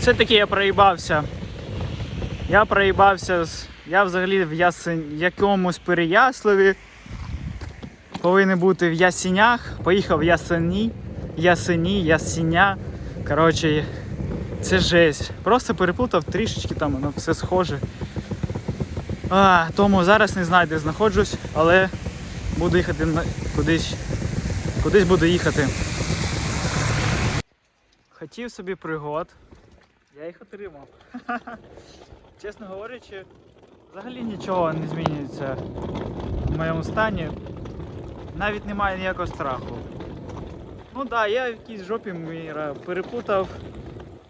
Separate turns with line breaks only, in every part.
Все-таки я проїбався. Я проїбався з. Я взагалі в ясен... якомусь Переяславі. Повинен бути в Ясінях. Поїхав в Ясені. Ясені, Ясіня. Коротше, це жесть. Просто переплутав трішечки там, воно все схоже. А, тому зараз не знаю, де знаходжусь, але буду їхати кудись. Кудись буду їхати. Хотів собі пригод. Я їх отримав. Чесно говорячи, взагалі нічого не змінюється в моєму стані. Навіть немає ніякого страху. Ну так, да, я в якійсь жопі міра переплутав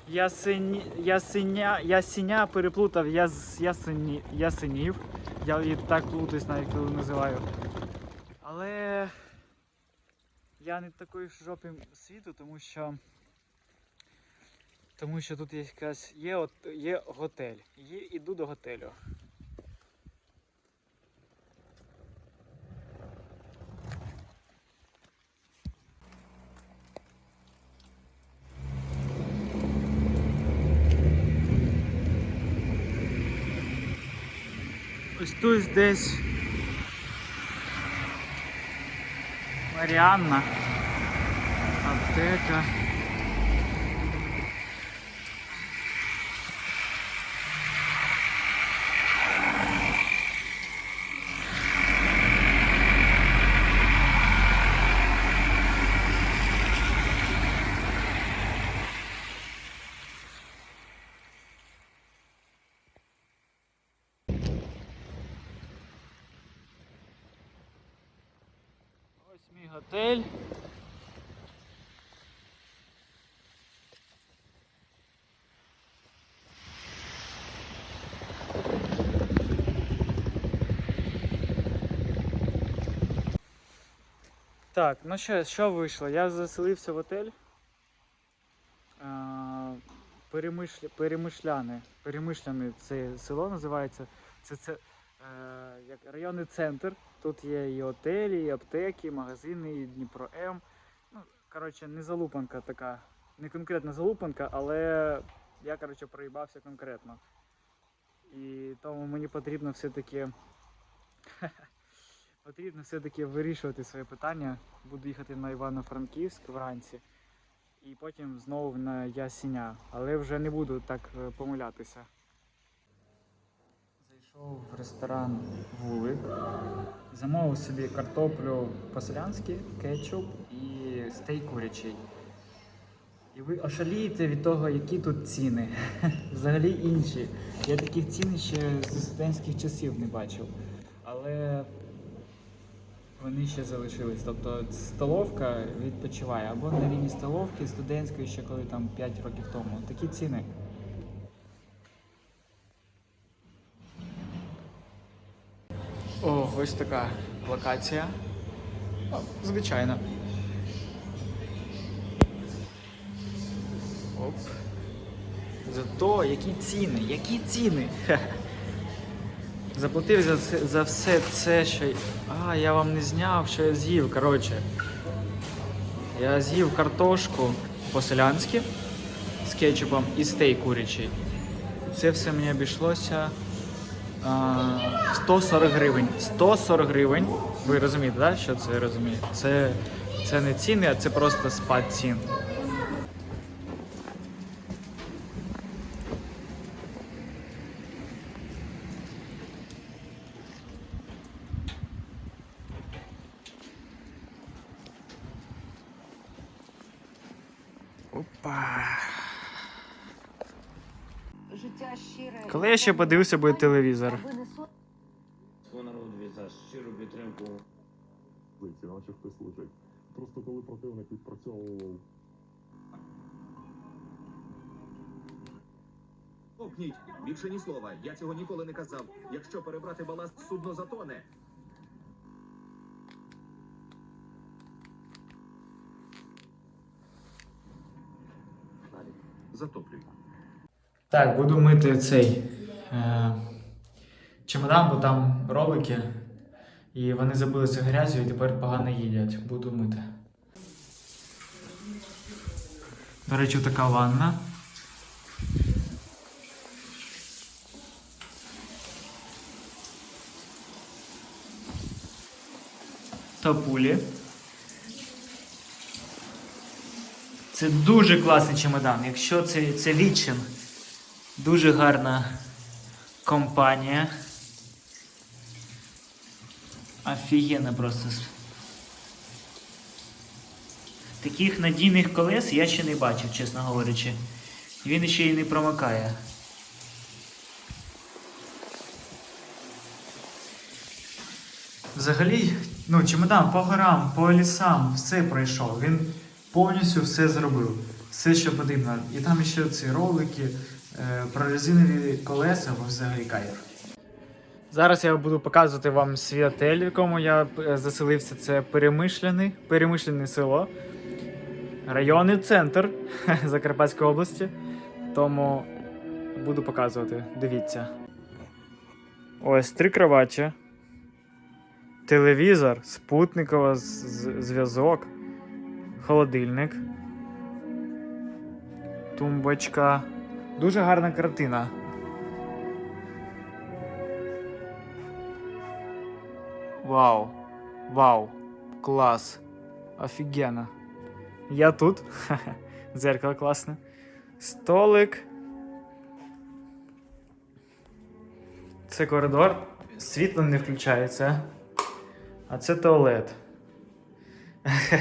ясені, ясеня, ясеня переплутав яс, ясені, ясенів. Я її так плутаюсь навіть коли називаю. Але я не такої жопі світу, тому що. Тому що тут є якась є, от, є готель. Є, іду до готелю. Ось тут десь Маріанна. Аптека. Ось мій готель. Так, ну що, що вийшло? Я заселився в. Перемишля, Перемишляне. Перемишляне це село називається. Це, це е, як районний центр. Тут є і готелі, і аптеки, і магазини, і Дніпро М. Ну, коротше, не залупанка така. Не конкретна залупанка, але я коротше, проїбався конкретно. І тому мені потрібно все-таки. Потрібно все-таки вирішувати своє питання. Буду їхати на Івано-Франківськ вранці і потім знову на Ясіня. Але вже не буду так е, помилятися. Зайшов в ресторан Вулик, замовив собі картоплю по-селянськи, кетчуп і стейк курячий. І ви ошалієте від того, які тут ціни. Взагалі інші. Я таких цін ще з студентських часів не бачив. Але вони ще залишились. Тобто столовка відпочиває або на рівні столовки студентської, ще коли там 5 років тому. Такі ціни. О, ось така локація. О, звичайно. Оп. Зато які ціни, які ціни. Заплатив за, за все це, що. А, я вам не зняв, що я з'їв. Коротше. Я з'їв картошку по-селянськи з кетчупом і стейк курячий. Це все мені обійшлося 140 гривень. 140 гривень. Ви розумієте, да? що це розуміє? Це, це не ціни, а це просто спад цін. Опа.
Життя щире.
Коли я ще подивився буде телевізор?
Щиру підтримку.
наче хтось лежить. Просто коли противник відпрацьовував
Мовкніть, більше ні слова. Я цього ніколи не казав. Якщо перебрати баласт, судно затоне. Затоплюй.
Так, буду мити цей Е, чемодан, бо там ролики, і вони забилися грязю і тепер погано їдять. Буду мити. До речі, така ванна. Та пулі. Це дуже класний чемодан. Якщо це це відчин, дуже гарна компанія. Офігенно просто. Таких надійних колес я ще не бачив, чесно говорячи. Він ще й не промикає. Взагалі, ну, чемодан по горам, по лісам, все пройшов. Він повністю все зробив. Все, що потрібно. І там ще ці ролики, прорезинові колеса, бо взагалі кайф. Зараз я буду показувати вам свій отель, в якому я е, заселився. Це Перемишляне, Перемишляне село. Районний центр Закарпатської області. Тому буду показувати. Дивіться. Ось три кроваті. Телевізор, з- зв'язок, холодильник, тумбочка. Дуже гарна картина. Вау. Вау. Клас. Офігенно. Я тут. Зеркало класне. Столик. Це коридор. Світло не включається. А це туалет.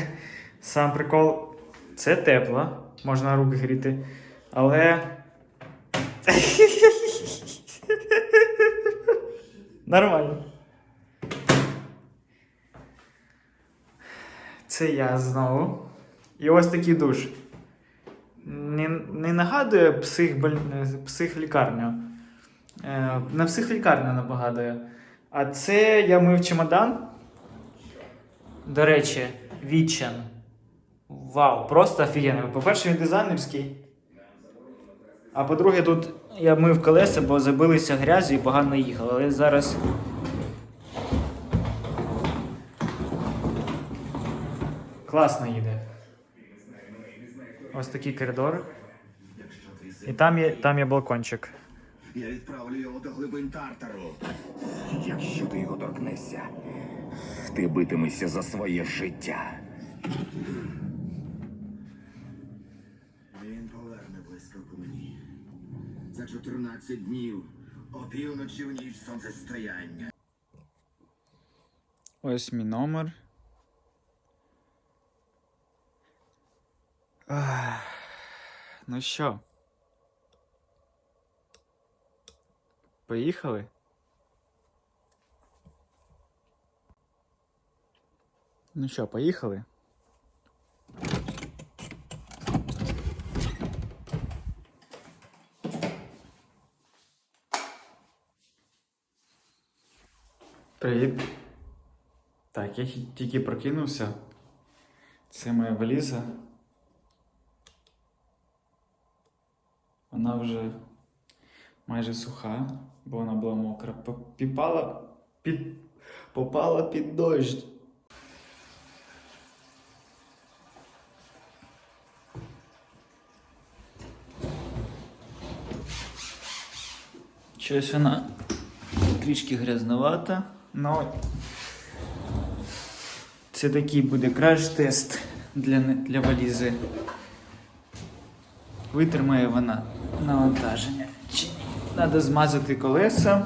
Сам прикол. Це тепло. Можна руки гріти. Але. Нормально. Це я знову. І ось такий душ. Не, не нагадує психболь- психлікарню. Е, на психлікарню нагадує. А це я мив чемодан. До речі, Вітчен. Вау, просто офігенно. По-перше, він дизайнерський. А по-друге, тут я мив колеса, бо забилися грязю і погано їхали. Але зараз. Класно їде. Ось такий коридор. І там є, там є балкончик.
Я відправлю його до глибин Тартару.
Якщо ти його торкнешся, ти битимешся за своє життя.
Він поверне блискавку мені. За 14 днів, опівночі в ніч сонцестояння.
Ось мій номер. Ну що? Поїхали? Ну що, поїхали? Привіт. Так, я тільки прокинувся. Це моя валіза. Вона вже майже суха, бо вона була мокра. П- Піпала під. попала під дощ. Щось вона трішки грязновата, але це такий буде краш-тест для, для валізи. Витримає вона навантаження. Чи ні? Треба змазати колеса.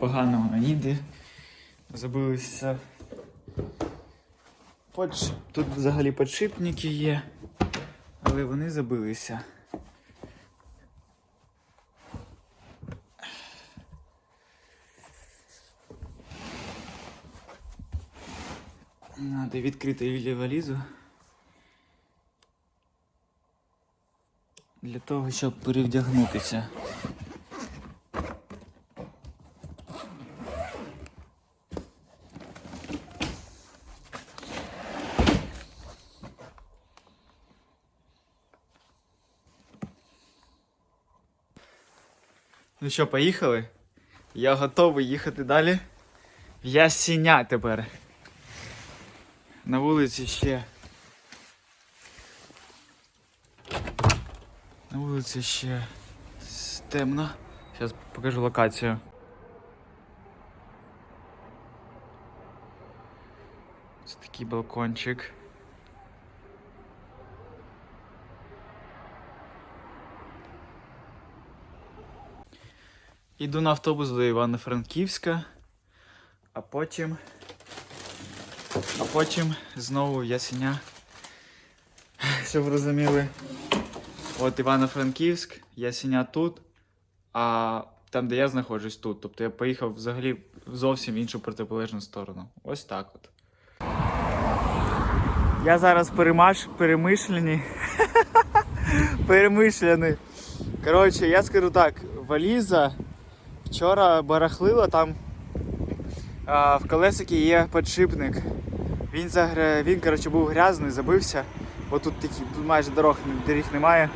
Погано вона їде. Забилися. Тут взагалі подшипники є, але вони забилися. Надо відкрити Юлі валізу. Для того, щоб перевдягнутися. Ну що, поїхали? Я готовий їхати далі. В Ясіня тепер. На вулиці ще. На вулиці ще темно. Зараз покажу локацію. Це такий балкончик. Іду на автобус до Івано-Франківська, а потім. А потім знову Ясеня. Щоб розуміли. От Івано-Франківськ, Ясеня тут, а там, де я знаходжусь, тут. Тобто я поїхав взагалі в зовсім іншу протиполежну сторону. Ось так от. Я зараз перемаш, перемишлений. перемишлений. Коротше, я скажу так, валіза вчора барахлила там. А, в колесики є підшипник. Він загр... він коротше, був грязний, забився. Бо тут такі, тут майже дорог, доріг немає.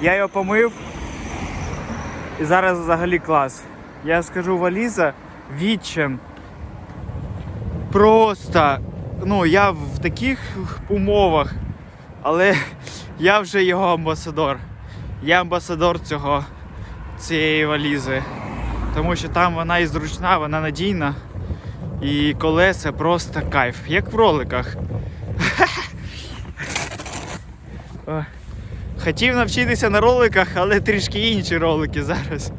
Я його помив. І зараз взагалі клас. Я скажу валіза відчим. Просто, ну, я в таких умовах, але я вже його амбасадор. Я амбасадор цього, цієї валізи. Тому що там вона і зручна, вона надійна. І колеса просто кайф, як в роликах. Хотів навчитися на роликах, але трішки інші ролики зараз.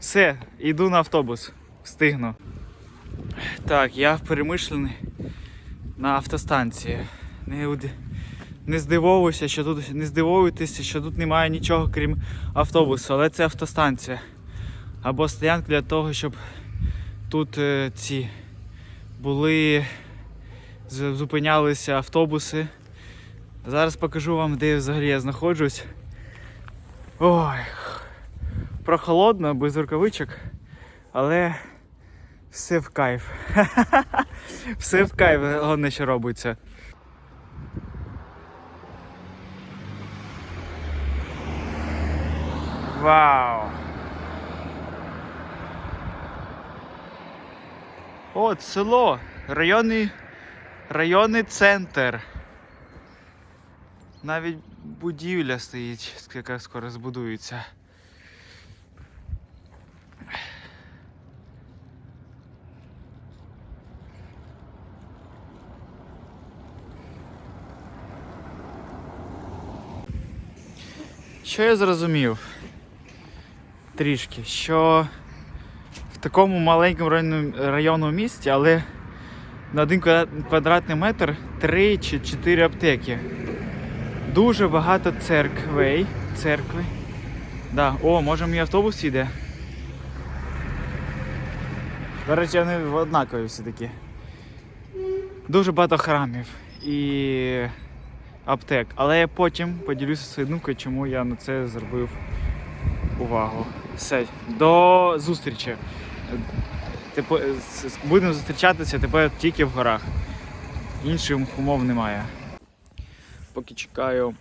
Все, йду на автобус. Встигну. Так, я перемишлений на автостанції. Не, не здивовуюся, що тут не здивовуйтеся, що тут немає нічого крім автобусу, але це автостанція. Або стоянка для того, щоб тут е, ці були, зупинялися автобуси. Зараз покажу вам, де взагалі я знаходжусь. Ой, прохолодно, без рукавичок, але все в кайф. все в кайф, головне, що робиться. Вау! От село, районний, районний центр. Навіть будівля стоїть, яка скоро збудується. Що я зрозумів? Трішки, що такому маленькому районному, місті, але на один квадратний метр 3 чи 4 аптеки. Дуже багато церквей. Церкви. Да. О, може мій автобус їде. До речі, вони однакові всі такі. Дуже багато храмів і аптек. Але я потім поділюся своєю думкою, чому я на це зробив увагу. Все, до зустрічі. Типу, з- будемо зустрічатися тепер тільки в горах. Інших умов немає. Поки чекаю.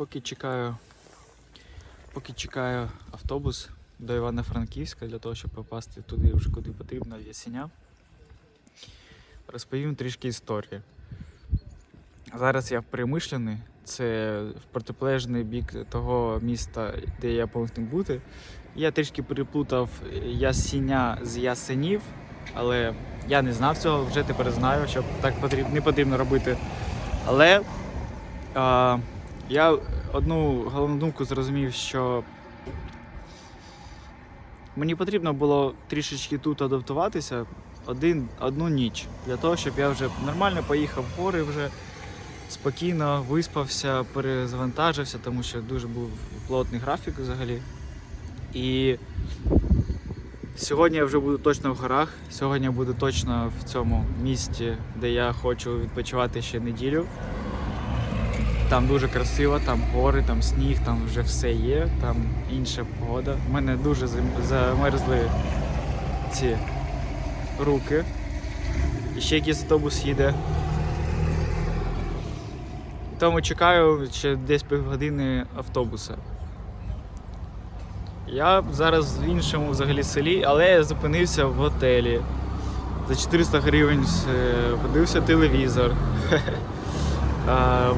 Поки чекаю. Поки чекаю автобус до Івано-Франківська для того, щоб попасти туди вже куди потрібно, в Ясеня. Розповім трішки історії. Зараз я в Примишляни, це в протиполежний бік того міста, де я повинен бути. Я трішки переплутав Ясеня з Ясенів, але я не знав цього, вже тепер знаю, що так потрібно, не потрібно робити. Але а, я одну головну думку зрозумів, що мені потрібно було трішечки тут адаптуватися один, одну ніч для того, щоб я вже нормально поїхав в гори вже спокійно виспався, перезавантажився, тому що дуже був плотний графік взагалі. І сьогодні я вже буду точно в горах. Сьогодні я буду точно в цьому місті, де я хочу відпочивати ще неділю. Там дуже красиво, там гори, там сніг, там вже все є, там інша погода. У мене дуже замерзли ці руки. І ще якийсь автобус їде. Тому чекаю ще десь півгодини автобуса. Я зараз в іншому взагалі селі, але я зупинився в готелі. За 400 гривень е, подивився телевізор.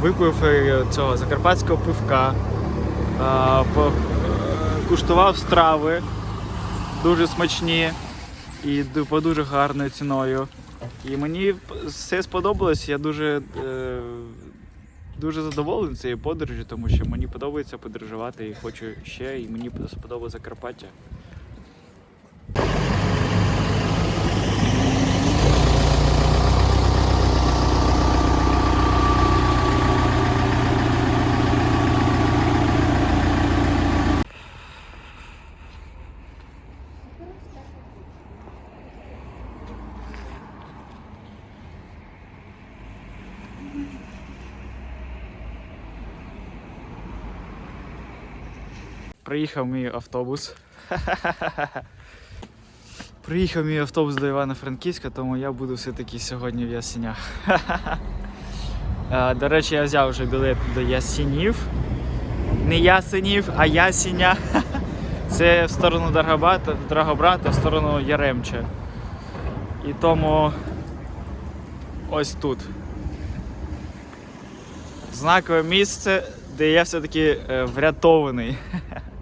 Випив е, цього закарпатського пивка, куштував страви дуже смачні і по дуже гарною ціною. І мені все сподобалось. Я дуже, е, дуже задоволений цією подорожю, тому що мені подобається подорожувати і хочу ще, і мені сподобалося Закарпаття. Приїхав мій автобус. Приїхав мій автобус до Івано-Франківська, тому я буду все-таки сьогодні в Ясенях. Е, До речі, я взяв вже білет до Ясенів. Не Ясенів, а Ясеня. Це в сторону Драгобрата, в сторону Яремча. І тому ось тут. Знакове місце, де я все-таки е, врятований.